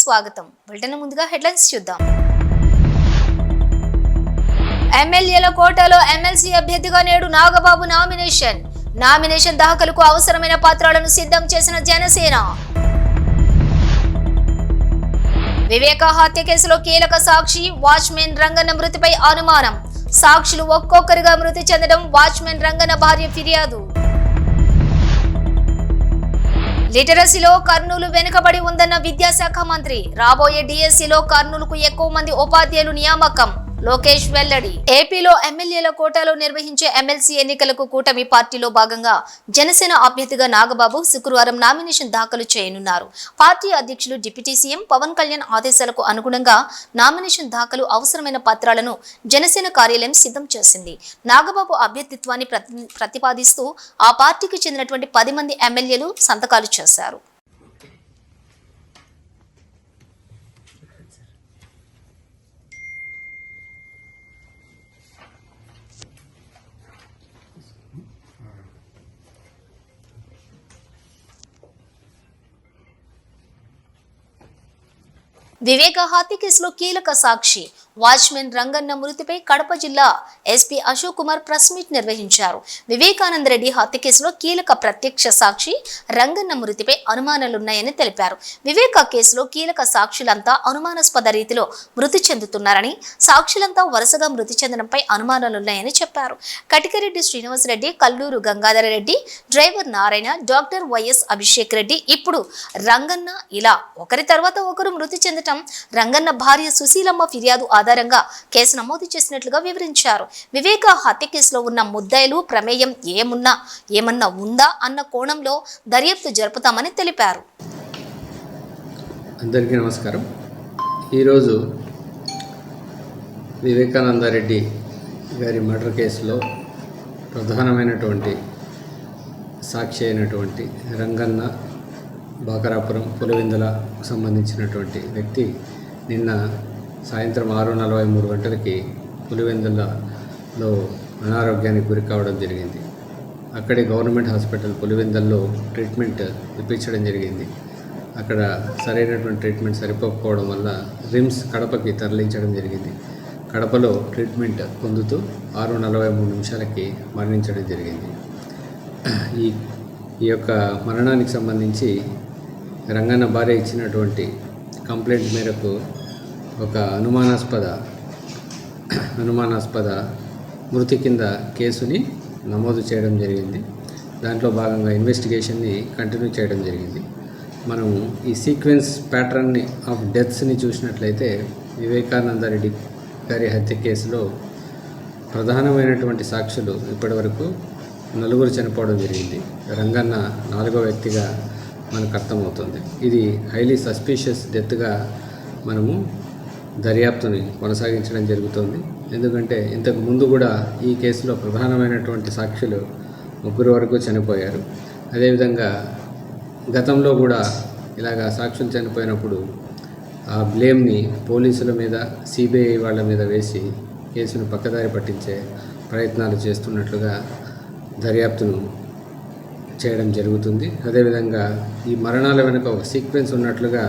స్వాగతం. బులెటిన్ ముందుగా హెడ్లైన్స్ చూద్దాం. ఎమ్మెల్యేల కోటాలో ఎమ్మెల్సీ అభ్యర్థిగా నేడు నాగబాబు నామినేషన్. నామినేషన్ దాఖలకు అవసరమైన పత్రాలను సిద్ధం చేసిన జనసేన. వివేక హత్య కేసులో కీలక సాక్షి వాచ్మెన్ రంగన్న మృతిపై అనుమానం. సాక్షులు ఒక్కొక్కరిగా మృతి చెందడం వాచ్మెన్ రంగన్న భార్య ఫిర్యాదు. లిటరసీలో కర్నూలు వెనుకబడి ఉందన్న విద్యాశాఖ మంత్రి. రాబోయే డిఎస్సిలో కర్నూలుకు ఎక్కువ మంది ఉపాధ్యాయులు నియామకం. లోకేష్ వెల్లడి. ఏపీలో ఎమ్మెల్యేల కోటాలో నిర్వహించే ఎమ్మెల్సీ ఎన్నికలకు కూటమి పార్టీలో భాగంగా జనసేన అభ్యర్థిగా నాగబాబు శుక్రవారం నామినేషన్ దాఖలు చేయనున్నారు. పార్టీ అధ్యక్షులు డిప్యూటీ సీఎం పవన్ కళ్యాణ్ ఆదేశాలకు అనుగుణంగా నామినేషన్ దాఖలు అవసరమైన పత్రాలను జనసేన కార్యాలయం సిద్ధం చేసింది. నాగబాబు అభ్యర్థిత్వాన్ని ప్రతి- ప్రతిపాదిస్తూ ఆ పార్టీకి చెందినటువంటి పది మంది ఎమ్మెల్యేలు సంతకాలు చేశారు. వివేక హత్య కేసులో కీలక సాక్షి వాచ్మెన్ రంగన్న మృతిపై కడప జిల్లా SP Ashok Kumar press meet నిర్వహించారు. వివేకానంద రెడ్డి హత్య కేసులో కీలక ప్రత్యక్ష సాక్షి రంగన్న మృతిపై అనుమానాలున్నాయని తెలిపారు. వివేక కేసులో కీలక సాక్షులంతా అనుమానాస్పద రీతిలో మృతి చెందుతున్నారని సాక్షులంతా వరుసగా మృతి చెందడంపై అనుమానాలున్నాయని చెప్పారు. Katikareddy Srinivasareddy Kalluru Gangadhara Reddy driver Narayana doctor YS Abhishek Reddy ఇప్పుడు రంగన్న ఇలా ఒకరి తర్వాత ఒకరు మృతి చెందటం రంగన్న భార్య సుశీలమ్మ ఫిర్యాదు ఆధారంగా కేసు నమోదు చేసినట్లుగా వివరించారు. వివేక హత్య కేసులో ఉన్న ముద్దాయిలు ప్రమేయం ఏమున్నా ఏమన్నా ఉందా అన్న కోణంలో దర్యాప్తు జరుపుతామని తెలిపారు. అందరికీ నమస్కారం. ఈరోజు వివేకానందరెడ్డి గారి మర్డర్ కేసులో ప్రధానమైనటువంటి సాక్షి అయినటువంటి రంగన్న బాకరాపురం పులివెందులకు సంబంధించినటువంటి వ్యక్తి నిన్న సాయంత్రం ఆరు నలభై మూడు గంటలకి పులివెందులలో అనారోగ్యానికి గురి కావడం జరిగింది. అక్కడే గవర్నమెంట్ హాస్పిటల్ పులివెందుల్లో ట్రీట్మెంట్ ఇప్పించడం జరిగింది. అక్కడ సరైనటువంటి ట్రీట్మెంట్ సరిపోకపోవడం వల్ల రిమ్స్ కడపకి తరలించడం జరిగింది. కడపలో ట్రీట్మెంట్ పొందుతూ ఆరు నలభై మూడు నిమిషాలకి మరణించడం జరిగింది. ఈ ఈ యొక్క మరణానికి సంబంధించి రంగన్న భార్య ఇచ్చినటువంటి కంప్లైంట్ మేరకు ఒక అనుమానాస్పద అనుమానాస్పద మృతి కింద కేసుని నమోదు చేయడం జరిగింది. దాంట్లో భాగంగా ఇన్వెస్టిగేషన్ని కంటిన్యూ చేయడం జరిగింది. మనము ఈ సీక్వెన్స్ ప్యాటర్న్ని ఆఫ్ డెత్స్ని చూసినట్లయితే వివేకానంద రెడ్డి గారి హత్య కేసులో ప్రధానమైనటువంటి సాక్షులు ఇప్పటివరకు నలుగురు చనిపోవడం జరిగింది. రంగన్న నాలుగో వ్యక్తిగా మనకు అర్థమవుతుంది. ఇది హైలీ సస్పీషియస్ డెత్గా మనము దర్యాప్తుని కొనసాగించడం జరుగుతోంది. ఎందుకంటే ఇంతకు ముందు కూడా ఈ కేసులో ప్రధానమైనటువంటి సాక్షులు ముగ్గురు వరకు చనిపోయారు. అదేవిధంగా గతంలో కూడా ఇలాగా సాక్షులు చనిపోయినప్పుడు ఆ బ్లేమ్ని పోలీసుల మీద సిబిఐ వాళ్ళ మీద వేసి కేసును పక్కదారి పట్టించే ప్రయత్నాలు చేస్తున్నట్లుగా దర్యాప్తును చేయడం జరుగుతుంది. అదేవిధంగా ఈ మరణాల వెనుక ఒక సీక్వెన్స్ ఉన్నట్లుగా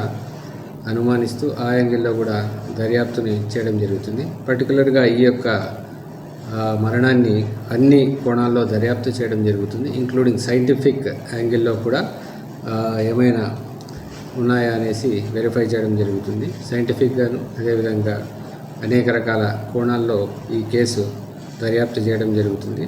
అనుమానిస్తూ ఆ యాంగిల్లో కూడా దర్యాప్తుని చేయడం జరుగుతుంది. పర్టికులర్గా ఈ యొక్క మరణాన్ని అన్ని కోణాల్లో దర్యాప్తు చేయడం జరుగుతుంది. ఇంక్లూడింగ్ సైంటిఫిక్ యాంగిల్లో కూడా ఏమైనా ఉన్నాయా అనేసి వెరిఫై చేయడం జరుగుతుంది. సైంటిఫిక్గాను అదేవిధంగా అనేక రకాల కోణాల్లో ఈ కేసు దర్యాప్తు చేయడం జరుగుతుంది.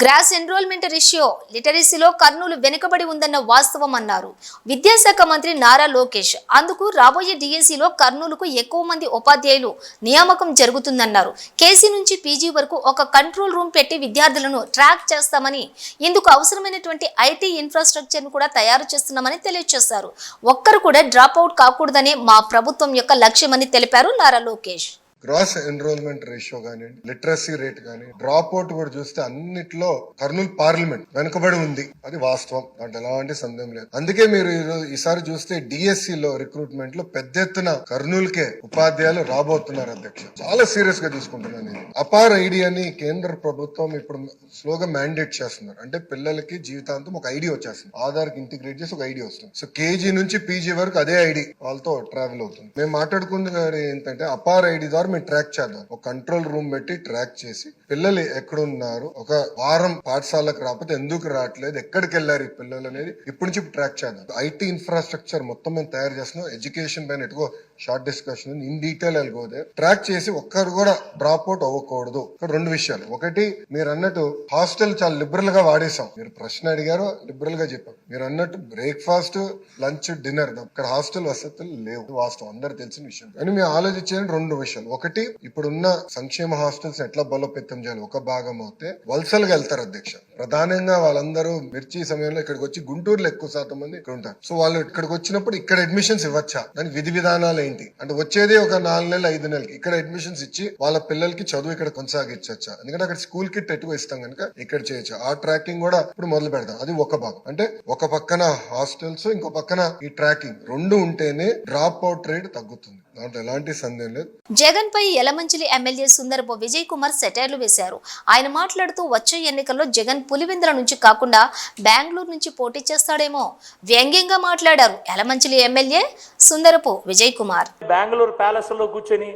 గ్రాస్ ఎన్రోల్మెంట్ రేషియో లిటరసీలో కర్నూలు వెనుకబడి ఉందన్న వాస్తవం అన్నారు. విద్యాశాఖ మంత్రి నారా లోకేష్ అందుకు రాబోయే డిఎస్సిలో కర్నూలుకు ఎక్కువ మంది ఉపాధ్యాయులు నియామకం జరుగుతుందన్నారు. కేసీ నుంచి పీజీ వరకు ఒక కంట్రోల్ రూమ్ పెట్టి విద్యార్థులను ట్రాక్ చేస్తామని ఇందుకు అవసరమైనటువంటి ఐటీ ఇన్ఫ్రాస్ట్రక్చర్ను కూడా తయారు చేస్తున్నామని తెలియజేశారు. ఒక్కరు కూడా డ్రాప్ అవుట్ కాకూడదనే మా ప్రభుత్వం యొక్క లక్ష్యమని తెలిపారు Nara Lokesh. Gross enrolment ratio కానీ లిటరసీ రేట్ కానీ డ్రాప్ అవుట్ కూడా చూస్తే అన్నిట్లో కర్నూలు పార్లమెంట్ వెనుకబడి ఉంది. అది వాస్తవం. దాంట్లో ఎలాంటి సందేహం లేదు. అందుకే మీరు ఈసారి చూస్తే డిఎస్సి లో రిక్రూట్మెంట్లో పెద్ద ఎత్తున కర్నూలుకే ఉపాధ్యాయులు రాబోతున్నారు అధ్యక్ష. చాలా సీరియస్గా తీసుకుంటున్నాను నేను. అపార్ ఐడి అని కేంద్ర ప్రభుత్వం ఇప్పుడు స్లోగా మ్యాండేట్ చేస్తున్నారు. అంటే పిల్లలకి జీవితాంతం ఒక ఐడి వచ్చేస్తుంది. ఆధార్కి ఇంటిగ్రేట్ చేసి ఒక ఐడి వస్తుంది. సో కేజీ నుంచి పీజీ వరకు అదే ఐడి వాళ్ళతో ట్రావెల్ అవుతుంది. మేము మాట్లాడుకుంది ఏంటంటే అపార్ ఐడి ద్వారా మేము ట్రాక్ చేద్దాం. ఒక కంట్రోల్ రూమ్ పెట్టి ట్రాక్ చేసి పిల్లలు ఎక్కడున్నారు? ఒక వారం పాఠశాలకు రాకపోతే ఎందుకు రావట్లేదు? ఎక్కడికి వెళ్ళారు ఈ పిల్లలు అనేది ఇప్పటి నుంచి ట్రాక్ చేద్దాం. ఐటీ ఇన్ఫ్రాస్ట్రక్చర్ మొత్తం మేము తయారు చేస్తున్నాం. ఎడ్యుకేషన్ పైన ఎటుకో షార్ట్ డిస్కషన్ ఇన్ డీటెయిల్ వెళ్ళిపోతే ట్రాక్ చేసి ఒక్కరు కూడా డ్రాప్ అవుట్ అవ్వకూడదు. ఇక్కడ రెండు విషయాలు. ఒకటి మీరు అన్నట్టు హాస్టల్ చాలా లిబరల్గా వాడేసాం మీరు ప్రశ్న అడిగారు లిబరల్గా చెప్పారు మీరు అన్నట్టు బ్రేక్ఫాస్ట్ లంచ్ డిన్నర్ ఇక్కడ హాస్టల్ వసతులు లేవు. వాస్తవం. అందరు తెలిసిన విషయం. కానీ మేము ఆలోచించిన రెండు విషయాలు. ఒకటి ఇప్పుడున్న సంక్షేమ హాస్టల్స్ ఎట్లా బలోపేతం చేయాలి? ఒక భాగం అవుతే వలసలుగా వెళ్తారు అధ్యక్ష. ప్రధానంగా వాళ్ళందరూ మిర్చి సమయంలో ఇక్కడికి వచ్చి గుంటూరులో ఎక్కువ శాతం మంది ఇక్కడ ఉంటారు. సో వాళ్ళు ఇక్కడికి వచ్చినప్పుడు ఇక్కడ అడ్మిషన్స్ ఇవ్వచ్చా? దాని విధి విధానాలు ఏంటి? అంటే వచ్చేది ఒక నాలుగు నెలలు ఐదు నెలలకి ఇక్కడ అడ్మిషన్స్ ఇచ్చి వాళ్ళ పిల్లలకి చదువు ఇక్కడ కొనసాగించచ్చా? ఎందుకంటే అక్కడ స్కూల్ కిట్ ఎటువ ఇస్తాం కనుక ఇక్కడ చేయొచ్చు. ఆ ట్రాకింగ్ కూడా ఇప్పుడు మొదలు పెడతాం అది ఒక భాగం. అంటే ఒక పక్కన హాస్టల్స్ ఇంకో పక్కన ఈ ట్రాకింగ్ రెండు ఉంటేనే డ్రాప్ అవుట్ రేట్ తగ్గుతుంది. దాంట్లో ఎలాంటి సందేహం లేదు. జగన్ పై యలమంచిలి ఎమ్మెల్యే సుందరపు విజయ్ కుమార్ సెటైర్లు వేశారు. ఆయన మాట్లాడుతూ వచ్చే ఎన్నికల్లో జగన్ పులివెందుల నుంచి కాకుండా బెంగళూరు నుంచి పోటీ చేస్తాడేమో వ్యంగ్యంగా మాట్లాడారు యలమంచిలి ఎమ్మెల్యే సుందరపు విజయ్ కుమార్. బెంగళూరు ప్యాలెస్లో కూర్చొని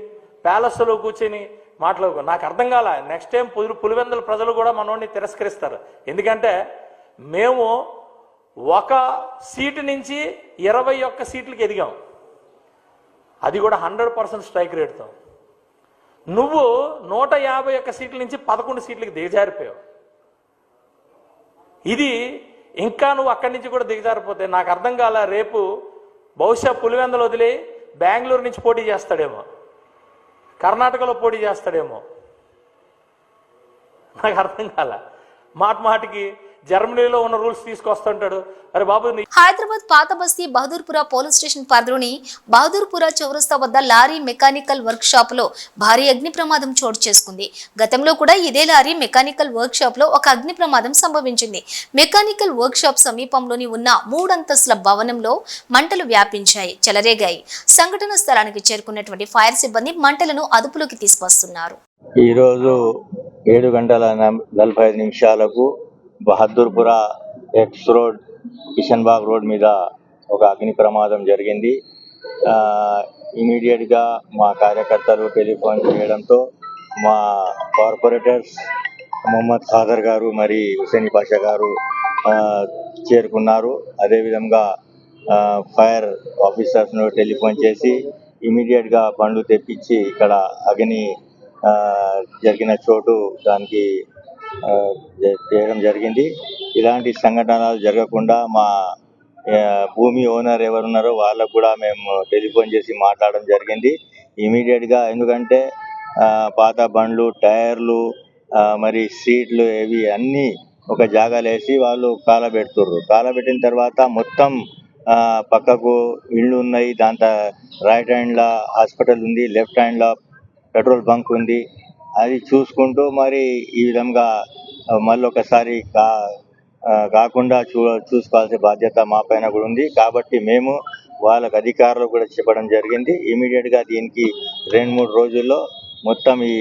ప్యాలెస్లో కూర్చొని మాట్లాడుకో. నాకు అర్థం కాల నెక్స్ట్ టైం పులి పులివెందుల ప్రజలు కూడా మనోడిని తిరస్కరిస్తారు. ఎందుకంటే మేము ఒక సీటు నుంచి ఇరవై ఒక్క సీట్లకి ఎదిగాం. అది కూడా హండ్రెడ్ పర్సెంట్ స్ట్రైక్ రేట్తో. నువ్వు నూట యాభై ఒక్క సీట్ల నుంచి పదకొండు సీట్లకి దిగజారిపోయావు. ఇది ఇంకా నువ్వు అక్కడి నుంచి కూడా దిగజారిపోతే నాకు అర్థం కాల రేపు బహుశా పులివెందలు వదిలి బెంగళూరు నుంచి పోటీ చేస్తాడేమో. కర్ణాటకలో పోటీ చేస్తాడేమో. నాకు అర్థం కాల. మాట మాటికి జర్మనీలో ఉన్న రూల్స్ తీసుకొస్తుంటాడు. అరే బాబు నీ హైదరాబాద్ పాత బస్తీ బహదూర్పుర పోలీస్ స్టేషన్ పరిధిలోని బహదూర్పుర చౌరస్తా వద్ద లారీ మెకానికల్ వర్క్ షాప్లో భారీ అగ్ని ప్రమాదం చోటు చేసుకుంది. గతంలో కూడా ఇదే లారీ మెకానికల్ వర్క్ షాప్లో ఒక అగ్ని ప్రమాదం సంభవించింది. మెకానికల్ వర్క్ షాప్ సమీపంలోని ఉన్న మూడంతస్తుల భవనంలో మంటలు వ్యాపించాయి చెలరేగాయి. సంఘటన స్థలానికి చేరుకున్నటువంటి ఫైర్ సిబ్బంది మంటలను అదుపులోకి తీసుకొస్తున్నారు. ఈరోజు ఏడు గంటల నలభై ఐదు నిమిషాలకు Bahadurpura X road Kishan Bagh road మీద ఒక అగ్ని ప్రమాదం జరిగింది. ఇమీడియట్గా మా కార్యకర్తలు టెలిఫోన్ చేయడంతో మా కార్పొరేటర్స్ మొహమ్మద్ ఖాదర్ గారు మరి హుసేని పాషా గారు చేరుకున్నారు. అదేవిధంగా ఫైర్ ఆఫీసర్స్ను టెలిఫోన్ చేసి ఇమీడియట్గా పండ్లు తెప్పించి ఇక్కడ అగ్ని జరిగిన చోటు దానికి చేయడం జరిగింది. ఇలాంటి సంఘటనలు జరగకుండా మా భూమి ఓనర్ ఎవరున్నారో వాళ్ళకు కూడా మేము టెలిఫోన్ చేసి మాట్లాడడం జరిగింది. ఇమీడియట్గా ఎందుకంటే పాత బండ్లు టైర్లు మరి సీట్లు ఇవి అన్నీ ఒక జాగాలేసి వాళ్ళు కాలబెడుతుర్రు. కాలబెట్టిన తర్వాత మొత్తం పక్కకు ఇళ్ళు ఉన్నాయి. దాంతో రైట్ హ్యాండ్లో హాస్పిటల్ ఉంది లెఫ్ట్ హ్యాండ్లో పెట్రోల్ బంక్ ఉంది. అది చూసుకుంటూ మరి ఈ విధంగా ఆ, మళ్ళీ ఒకసారి కా కాకుండా చూ చూసుకోవాల్సిన బాధ్యత మా పైన కూడా ఉంది. కాబట్టి మేము వాళ్ళకు అధికారులు కూడా చెప్పడం జరిగింది. ఇమీడియట్గా దీనికి రెండు మూడు రోజుల్లో మొత్తం ఈ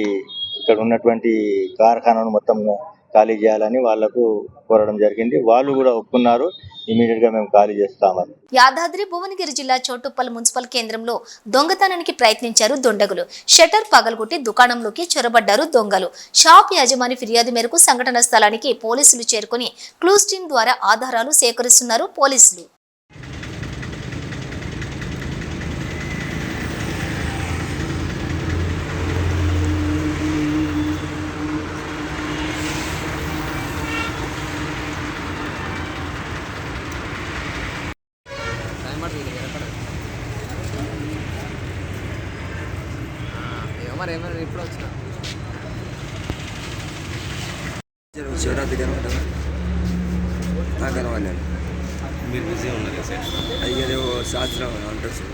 ఇక్కడ ఉన్నటువంటి కార్ఖానాను మొత్తం ఖాళీ చేయాలని వాళ్ళకు కోరడం జరిగింది. వాళ్ళు కూడా ఒప్పుకున్నారు. ఇమీడియట్గా మేము ఖాళీ చేస్తామని. యాదాద్రి భువనగిరి జిల్లా చోటుప్పల్ మున్సిపల్ కేంద్రంలో దొంగతనానికి ప్రయత్నించారు దొండగులు. షట్టర్ పగలగొట్టి దుకాణంలోకి చొరబడ్డారు దొంగలు. షాప్ యజమాని ఫిర్యాదు మేరకు సంఘటన స్థలానికి పోలీసులు చేరుకుని క్లూస్ టీం ద్వారా ఆధారాలు సేకరిస్తున్నారు పోలీసులు మరి ఏమైనా ఇప్పుడు వచ్చిన శివరాత్రి కనబడ్డా నాకు కనబడ్డాను. మీరు బిజీ ఉన్నారు సార్? అయ్యేదేవో శాస్త్రం అంటారు సార్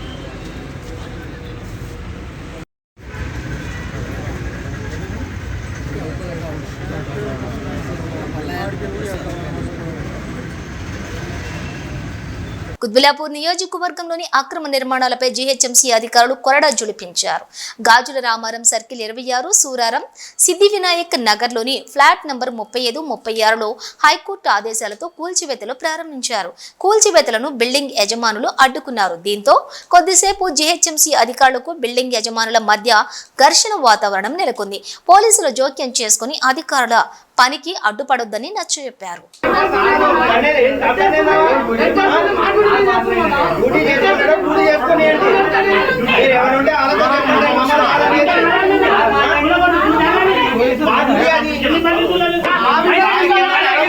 కుత్బులాపూర్ నియోజకవర్గంలోని అక్రమ నిర్మాణాలపై జీహెచ్ఎంసీ అధికారులు కొరడా జులిపించారు. గాజుల రామారం సర్కిల్ ఇరవై ఆరు సూరారం సిద్ధి వినాయక్ నగర్లోని ఫ్లాట్ నంబర్ ముప్పై ఐదు ముప్పై ఆరులో హైకోర్టు ఆదేశాలతో కూల్చివేతలు ప్రారంభించారు. కూల్చివేతలను బిల్డింగ్ యజమానులు అడ్డుకున్నారు. దీంతో కొద్దిసేపు జీహెచ్ఎంసీ అధికారులకు బిల్డింగ్ యజమానుల మధ్య ఘర్షణ వాతావరణం నెలకొంది. పోలీసులు జోక్యం చేసుకుని అధికారుల పనికి అడ్డుపడొద్దని నచ్చజెప్పారు డ్యూటీ చేసుకుని మీరు ఎవరుంటే వాళ్ళతో చెప్పండి. మమ్మల్ని వాళ్ళని బాధ్యత అది. మాట్లాడుకోండి. సరే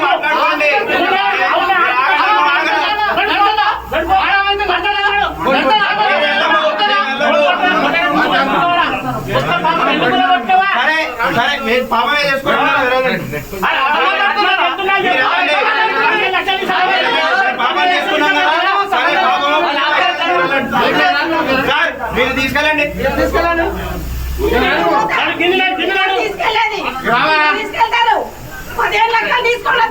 సరే మీరు పాపమే చేసుకుంటున్నారు పాపం చేసుకున్నాం కదా సరే పాపం సార్ మీరు తీసుకెళ్ళండి. తీసుకెళ్ళండి. తీసుకెళ్తారు. పదిహేను లక్షలు తీసుకోవాలి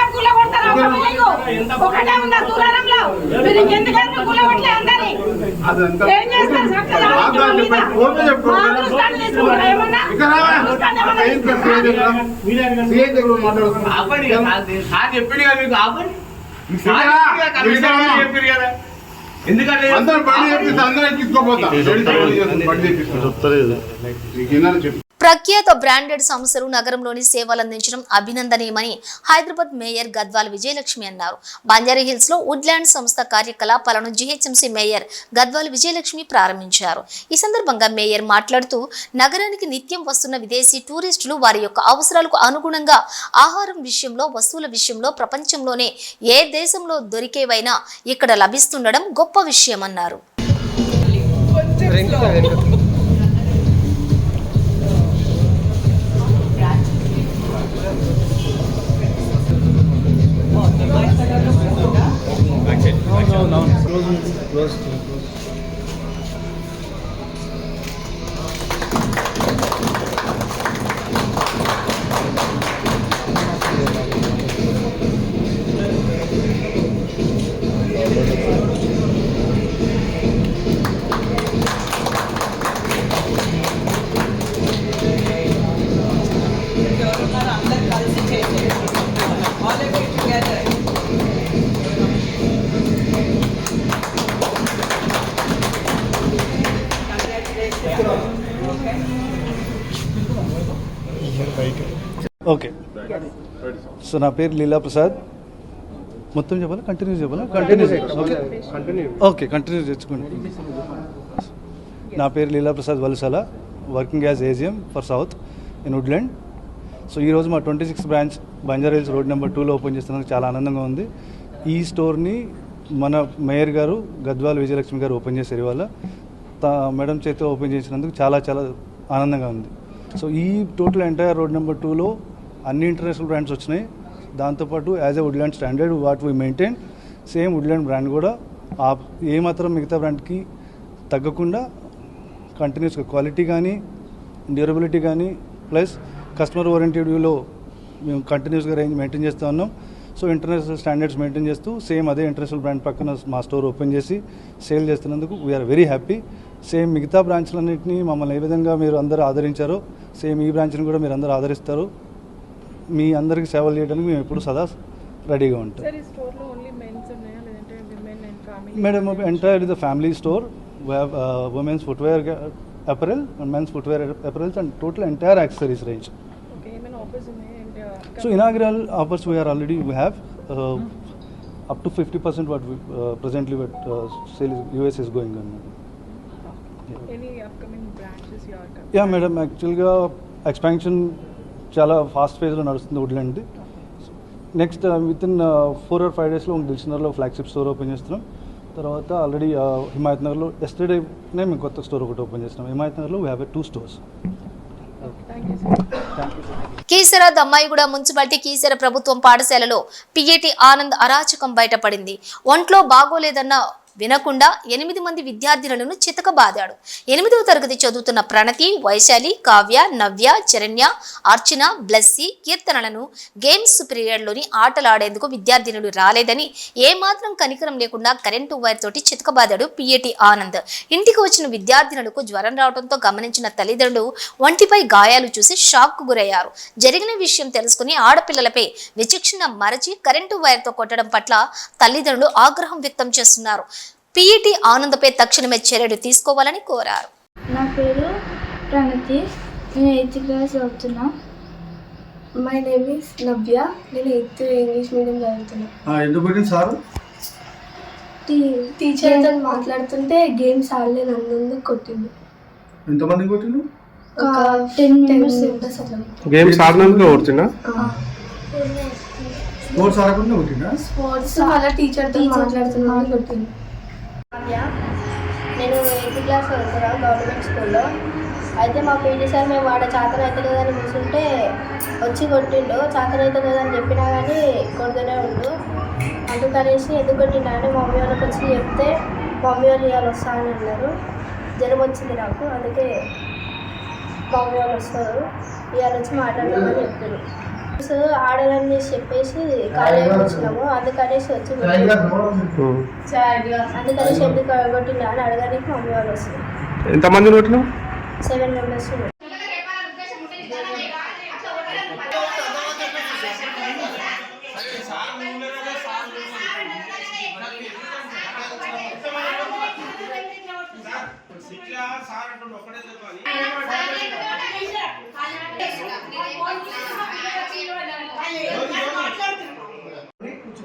ఒకటే ఉందా దూరంలో మీరు ఇంకెందుకంటే అందరి ఏం చేస్తారు? ఎందుకంటే అందరూ బండి చెప్పి అందరూ ఎక్కించుకోపోతా. బండి చెప్పి. ప్రఖ్యాత బ్రాండెడ్ సంస్థలు నగరంలోని సేవలు అందించడం అభినందనీయమని హైదరాబాద్ మేయర్ గద్వాల్ విజయలక్ష్మి అన్నారు. బంజారీహిల్స్లో వుడ్లాండ్ సంస్థ కార్యకలాపాలను జీహెచ్ఎంసీ మేయర్ గద్వాల్ విజయలక్ష్మి ప్రారంభించారు. ఈ సందర్భంగా మేయర్ మాట్లాడుతూ నగరానికి నిత్యం వస్తున్న విదేశీ టూరిస్టులు వారి యొక్క అవసరాలకు అనుగుణంగా ఆహారం విషయంలో వస్తువుల విషయంలో ప్రపంచంలోనే ఏ దేశంలో దొరికేవైనా ఇక్కడ లభిస్తుండడం గొప్ప విషయం అన్నారు ఓకే సో నా పేరు లీలా ప్రసాద్. మొత్తం చెప్పాలా? కంటిన్యూ చెప్పాలా? కంటిన్యూ ఓకే ఓకే కంటిన్యూ తెచ్చుకోండి నా పేరు Leela Prasad Valasala working as AGM for south in Woodland so ఈరోజు మా twenty six branch Banjara Hills road number టూలో ఓపెన్ చేస్తున్నందుకు చాలా ఆనందంగా ఉంది. ఈ స్టోర్ని మన మేయర్ గారు గద్వాల్ విజయలక్ష్మి గారు ఓపెన్ చేశారు ఇవాళ. తా మేడం చేతితో ఓపెన్ చేసినందుకు చాలా చాలా ఆనందంగా ఉంది. సో ఈ టోటల్ ఎంటైర్ రోడ్ నెంబర్ టూలో అన్ని ఇంటర్నేషనల్ బ్రాండ్స్ వచ్చినాయి. దాంతోపాటు as a Woodland standard what we maintain same Woodland brand కూడా ఆ ఏమాత్రం మిగతా బ్రాండ్కి తగ్గకుండా కంటిన్యూస్గా క్వాలిటీ కానీ డ్యూరబిలిటీ కానీ ప్లస్ కస్టమర్ ఓరియంటెడ్ మేము కంటిన్యూస్గా రేంజ్ మెయింటైన్ చేస్తూ ఉన్నాం. సో ఇంటర్నేషనల్ స్టాండర్డ్స్ మెయింటైన్ చేస్తూ సేమ్ అదే ఇంటర్నేషనల్ బ్రాండ్ పక్కన మా స్టోర్ ఓపెన్ చేసి సేల్ చేస్తున్నందుకు we are very happy same మిగతా బ్రాంచ్లన్నింటినీ మమ్మల్ని ఏ విధంగా మీరు అందరూ ఆదరించారో సేమ్ ఈ బ్రాంచ్ని కూడా మీరు అందరూ ఆదరిస్తారు. మీ అందరికీ సేవలు చేయడానికి మేము ఎప్పుడు సదా రెడీగా ఉంటాం men's and madam entire is the family store uh, uh, ఏమైనా ఆఫర్స్ ఉన్నాయా and inaugural offers we are already, we have uh, up to 50% what we, uh, presently what uh, sale is, US is going on. Any upcoming branches you are yeah madam యాక్చువల్గా expansion చాలా fast ఫేజ్లో నడుస్తుంది వుడ్లాండ్ది next with in four or five డేస్లో దిల్షనర్లో flagship store open చేస్తున్నాం. తర్వాత already Himayat నగర్లో ఎస్టర్డేనే మేము కొత్త స్టోర్ ఒకటి ఓపెన్ చేస్తున్నాం. హిమాయత్ నగర్లో we have two stores thank you sir thank you Keesara Dammaiguda municipality Keesara ప్రభుత్వం పాఠశాలలో పిఏటి ఆనంద్ అరాచకం బయటపడింది. ఒంట్లో బాగోలేదన్న వినకుండా ఎనిమిది మంది విద్యార్థినులను చితకబాదాడు. ఎనిమిదవ తరగతి చదువుతున్న ప్రణతి వైశాలి కావ్య నవ్య చరణ్య అర్చన బ్లెస్సి కీర్తనలను గేమ్స్ పీరియడ్లోని ఆటలాడేందుకు విద్యార్థినులు రాలేదని ఏమాత్రం కనికరం లేకుండా కరెంటు వైర్ తోటి చితకబాదాడు పిఏటి ఆనంద్. ఇంటికి వచ్చిన విద్యార్థినులకు జ్వరం రావడంతో గమనించిన తల్లిదండ్రులు ఒంటిపై గాయాలు చూసి షాక్కు గురయ్యారు. జరిగిన విషయం తెలుసుకుని ఆడపిల్లలపై విచక్షణ మరచి కరెంటు వైర్తో కొట్టడం పట్ల తల్లిదండ్రులు ఆగ్రహం వ్యక్తం చేస్తున్నారు. పిఈటి ఆనందపై తక్షణమే చర్యలు తీసుకోవాలని కోరారు. నా పేరు ప్రణతి. నేను ఎయిత్ క్లాస్ చదువుతున్నా. My name is Navya. నేను ఎయిత్ ఇంగ్లీష్ మీడియం చదువుతున్నా. ఎందుకు సార్? టీచర్తో మాట్లాడుతుంటే గేమ్స్ ఆడలేను అన్నందుకు కొట్టింది ఎంతమంది కొట్టిండు? ఒక టెన్ మెంబర్స్ ఉంటుంది అట్లా గేమ్స్ ఆడినందుకు ఓడుతున్నా స్పోర్ట్స్ ఆడకుండా కొట్టిండా? స్పోర్ట్స్ మళ్ళీ టీచర్తో మాట్లాడుతున్నా అని కొట్టింది నేను ఎయిత్ క్లాస్ వెళ్తున్నాను గవర్నమెంట్ స్కూల్లో అయితే మా పీటీ సార్ మేము వాడ చాతన అయితే లేదని కూర్చుంటే వచ్చి కొట్టిండు. చాతన అయితే లేదని చెప్పినా కానీ కొడుతూనే ఉండు. అందుకనేసి ఎందుకు కొట్టిండా అని మమ్మీ వాళ్ళకి వచ్చి చెప్తే మమ్మీ వాళ్ళు ఇవాళ వస్తా అని అన్నారు. జ్వరం వచ్చింది నాకు అందుకే మమ్మీ వాళ్ళు వస్తారు. ఇవాళ వచ్చి మాట్లాడదామని చెప్పారు. సో ఆడదని చెప్పేసి కాలేజీ వచ్చినాము అందుకనేసి వచ్చి. అందుకనేసి ఎందుకు కొట్టిండా అని అడగడానికి మమ్మీ వాళ్ళు వస్తారు ఎంతమంది కొట్టినావు సెవెన్ మెంబర్స్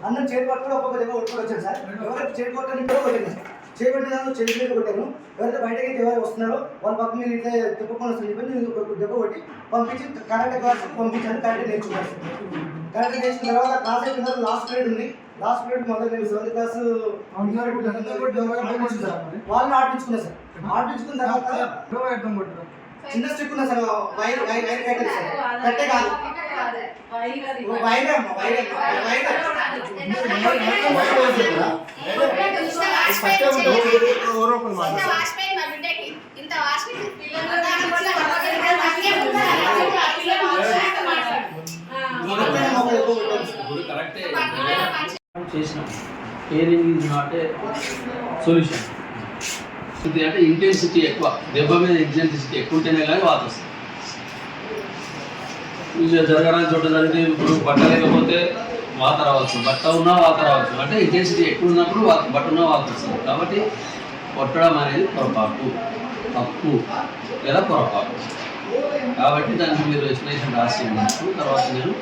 అందరం చేతి పట్టుకుని ఒక్కొక్క దెబ్బ కొట్టుకొని వచ్చాను సార్. ఎవరైతే చేతి కొట్టని కూడా కొట్టాను సార్. చేతి కొట్టిన దాంట్లో చేతి మీద కొట్టాను ఎవరైతే బయటకి ఎవరు వస్తున్నారో వాళ్ళ పక్క మీద ఇట్లా తిప్పకుండా వస్తుంది చెప్పి నేను దెబ్బ కొట్టి పంపించి కరాటే క్లాస్ పంపించాను కరాటే నేర్చుకున్నాను కరాటే నేర్చుకున్న తర్వాత క్లాస్ అయిపోయిన లాస్ట్ పీరియడ్ ఉంది. లాస్ట్ పీరియడ్ మొదలు నేను సెవెంత్ క్లాస్ వాళ్ళని ఆడించుకున్నా సార్. ఆడించుకున్న తర్వాత చిన్న స్ట్రిప్ ఉన్నా సార్ వైర్ వైర్ వైర్ కట్టే సార్. కట్టే కాదు. వైర్ అమ్మ వైర్ వైర్ చేసినాం. Caring is not a solution. ఇది అంటే ఇంటెన్సిటీ ఎక్కువ. దెబ్బ మీద ఇంటెన్సిటీ ఎక్కువ ఉంటేనే కానీ వాత వస్తుంది. జరగడానికి చోట జరిగితే ఇప్పుడు బట్ట లేకపోతే వాత రావచ్చు. బట్ట ఉన్నా వాత రావచ్చు. అంటే ఇంటెన్సిటీ ఎక్కువ ఉన్నప్పుడు వాత- బట్ట ఉన్నా వాత వస్తుంది. కాబట్టి కొట్టడం అనేది పొరపాటు. తప్పు లేదా పొరపాటు. కాబట్టి దానికి మీరు ఎక్స్ప్లెనేషన్ రాసి ఉన్నప్పుడు తర్వాత నేను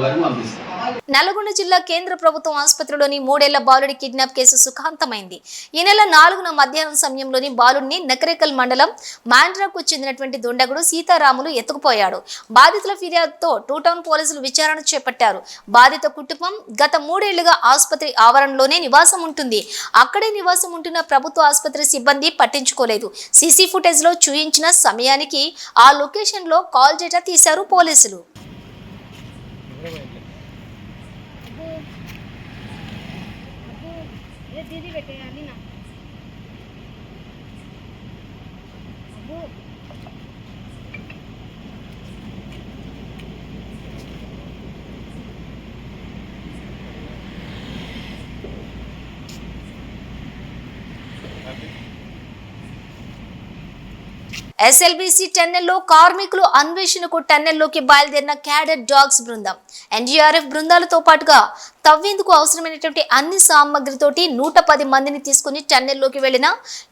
గారిని పంపిస్తాను. నల్గొండ జిల్లా కేంద్ర ప్రభుత్వం ఆసుపత్రిలోని మూడేళ్ళ బాలుడి కిడ్నాప్ కేసు సుఖాంతమైంది. ఈ నెల నాలుగున మధ్యాహ్నం సమయంలోని బాలుడిని నకరేకల్ మండలం మాండ్రాకు చెందినటువంటి దుండగుడు సీతారాములు ఎత్తుకుపోయాడు. బాధితుల ఫిర్యాదుతో టూ టౌన్ పోలీసులు విచారణ చేపట్టారు. బాధిత కుటుంబం గత మూడేళ్ళుగా ఆసుపత్రి ఆవరణలోనే నివాసం ఉంటుంది. అక్కడే నివాసం ఉంటున్న ప్రభుత్వ ఆసుపత్రి సిబ్బంది పట్టించుకోలేదు. సీసీ ఫుటేజ్లో చూయించిన సమయానికి ఆ లొకేషన్లో కాల్ డేటా తీశారు పోలీసులు. दीदी बेटे ఎస్ఎల్బిసి టెన్నెల్లో కార్మికులు అన్వేషణకు టెన్నెల్లోకి బయలుదేరిన క్యాడెట్ డాగ్స్ బృందం. ఎన్డీఆర్ఎఫ్ బృందాలతో పాటుగా తవ్వేందుకు అవసరమైనటువంటి అన్ని సామగ్రితోటి నూట పది మందిని తీసుకుని టన్నెల్లోకి వెళ్ళిన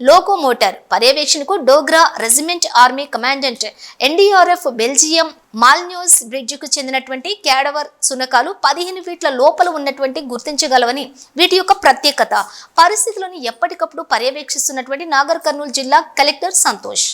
locomotor పర్యవేక్షణకు Dogra regiment army commandant NDRF Belgium Malinois బ్రిడ్జ్కు చెందినటువంటి క్యాడవర్ సునకాలు పదిహేను ఫీట్ల లోపల ఉన్నటువంటి గుర్తించగలవని వీటి యొక్క ప్రత్యేకత. పరిస్థితులను ఎప్పటికప్పుడు పర్యవేక్షిస్తున్నటువంటి నాగర్ కర్నూలు జిల్లా కలెక్టర్ సంతోష్.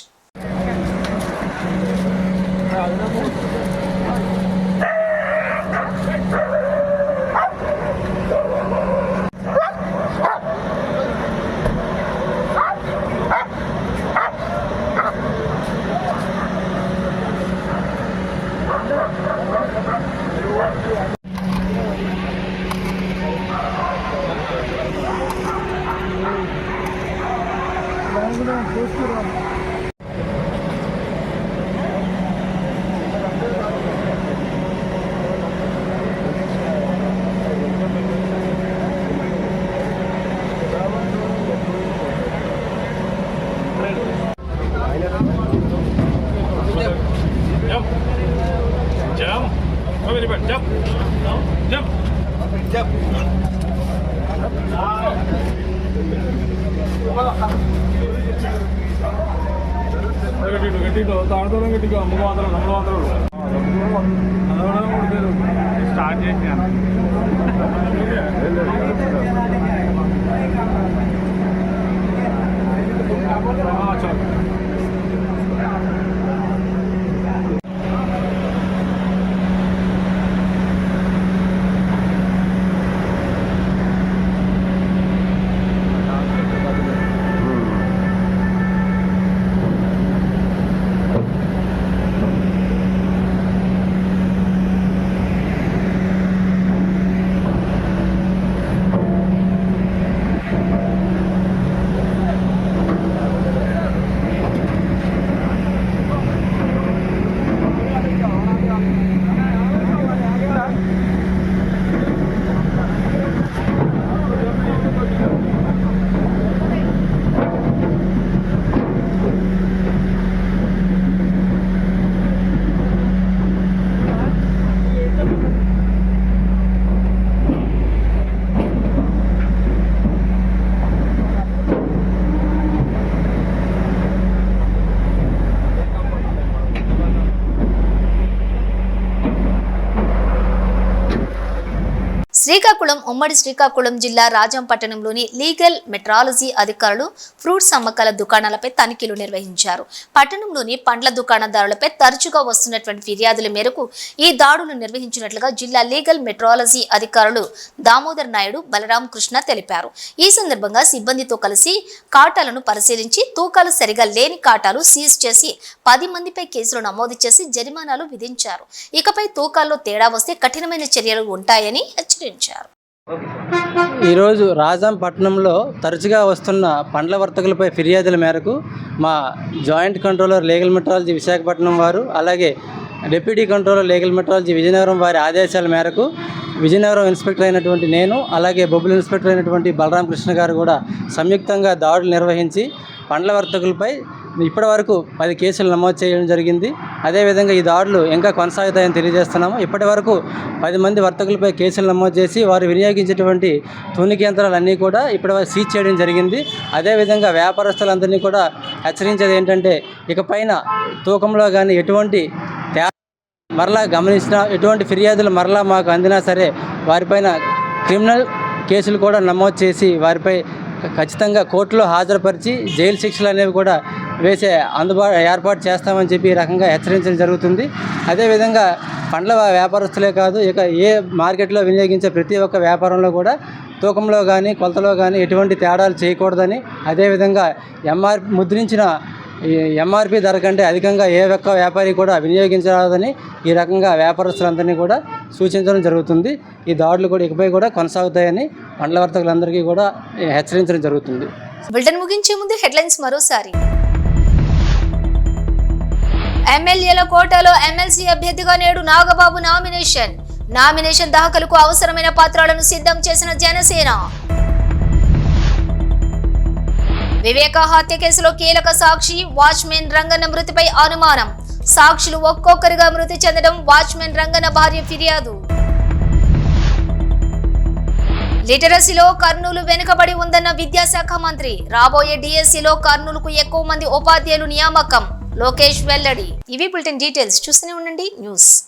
അത് കെട്ടിട്ടു കെട്ടിട്ടോ താഴത്തോളം കെട്ടിക്കോ നമുക്ക് മാത്രമേ നമ്മൾ മാത്രമേ ഉള്ളൂ. അതോടെ കൊടുക്കരുത് സ്റ്റാർട്ട് ചെയ്യാൻ ആ ചോദിച്ചു ఉమ్మడి శ్రీకాకుళం జిల్లా రాజంపట్టణంలోని లీగల్ మెట్రాలజీ అధికారులు ఫ్రూట్స్ అమ్మకాల దుకాణాలపై తనిఖీలు నిర్వహించారు. పట్టణంలోని పండ్ల దుకాణదారులపై తరచుగా వస్తున్నటువంటి ఫిర్యాదుల మేరకు ఈ దాడులు నిర్వహించినట్లుగా జిల్లా లీగల్ మెట్రాలజీ అధికారులు దామోదర్ నాయుడు బలరాం కృష్ణ తెలిపారు. ఈ సందర్భంగా సిబ్బందితో కలిసి కాటాలను పరిశీలించి తూకాలు సరిగా లేని కాటాలు సీజ్ చేసి పది మందిపై కేసులు నమోదు చేసి జరిమానాలు విధించారు. ఇకపై తూకాల్లో తేడా వస్తే కఠినమైన చర్యలు ఉంటాయని హెచ్చరించారు. ఈరోజు రాజాం పట్టణంలో తరచుగా వస్తున్న పండ్ల వర్తకులపై ఫిర్యాదుల మేరకు మా joint controller legal metrology Visakhapatnam వారు అలాగే deputy controller legal metrology Vizianagaram వారి ఆదేశాల మేరకు విజయనగరం ఇన్స్పెక్టర్ అయినటువంటి నేను అలాగే బొబ్బుల ఇన్స్పెక్టర్ అయినటువంటి బలరామకృష్ణ గారు కూడా సంయుక్తంగా దాడులు నిర్వహించి పండ్ల వర్తకులపై ఇప్పటి వరకు పది కేసులు నమోదు చేయడం జరిగింది. అదేవిధంగా ఈ దాడులు ఇంకా కొనసాగుతాయని తెలియజేస్తున్నాము. ఇప్పటి వరకు పది మంది వర్తకులపై కేసులు నమోదు చేసి వారు వినియోగించేటువంటి తూనిక యంత్రాలన్నీ కూడా ఇప్పటి వరకు సీజ్ చేయడం జరిగింది. అదేవిధంగా వ్యాపారస్తులందరినీ కూడా హెచ్చరించేది ఏంటంటే ఇకపైన తూకంలో కానీ ఎటువంటి తే మరలా గమనించిన ఎటువంటి ఫిర్యాదులు మరలా మాకు అందినా సరే వారిపైన క్రిమినల్ కేసులు కూడా నమోదు చేసి వారిపై ఖచ్చితంగా కోర్టులో హాజరుపరిచి జైలు శిక్షలు అనేవి కూడా వేసే అందుబాటు ఏర్పాటు చేస్తామని చెప్పి ఈ రకంగా హెచ్చరించడం జరుగుతుంది. అదేవిధంగా పండ్ల వ్యాపారస్తులే కాదు ఇక ఏ మార్కెట్లో వినియోగించే ప్రతి ఒక్క వ్యాపారంలో కూడా తూకంలో కానీ కొలతలో కానీ ఎటువంటి తేడాలు చేయకూడదని అదేవిధంగా ఎంఆర్ ముద్రించిన ఎంఆర్పి ధర కంటే అధికంగా ఏ ఒక్క వ్యాపారి కూడా వినియోగించరాదని ఈ రకంగా వ్యాపారస్తులందరినీ కూడా సూచించడం జరుగుతుంది. ఈ దాడులు కూడా ఇకపై కూడా కొనసాగుతాయని పండ్ల వర్తకులందరికీ కూడా హెచ్చరించడం జరుగుతుంది. బులెటిన్ ముగించే ముందు హెడ్లైన్స్ మరోసారి. ఎమ్మెల్యేల కోటాలో ఎమ్మెల్సీ అభ్యర్థిగా నేడు నాగబాబు నామినేషన్. నామినేషన్ దాఖలకు అవసరమైన పత్రాలను సిద్ధం చేసిన జనసేన. వివేక హత్య కేసులో కీలక సాక్షి వాచ్మెన్ రంగన్న మృతిపై అనుమానం. సాక్షులు ఒక్కొక్కరిగా మృతి చెందడం వాచ్మెన్ రంగన్న భార్య ఫిర్యాదు. లిటరసీలో కర్నూలు వెనుకబడి ఉందన్న విద్యాశాఖ మంత్రి. రాబోయే డిఎస్సిలో కర్నూలుకు ఎక్కువ మంది ఉపాధ్యాయులు నియామకం. లోకేష్ వెల్లడి. ఇవి బులెటిన్ డీటెయిల్స్. చూస్తూనే ఉండండి. న్యూస్.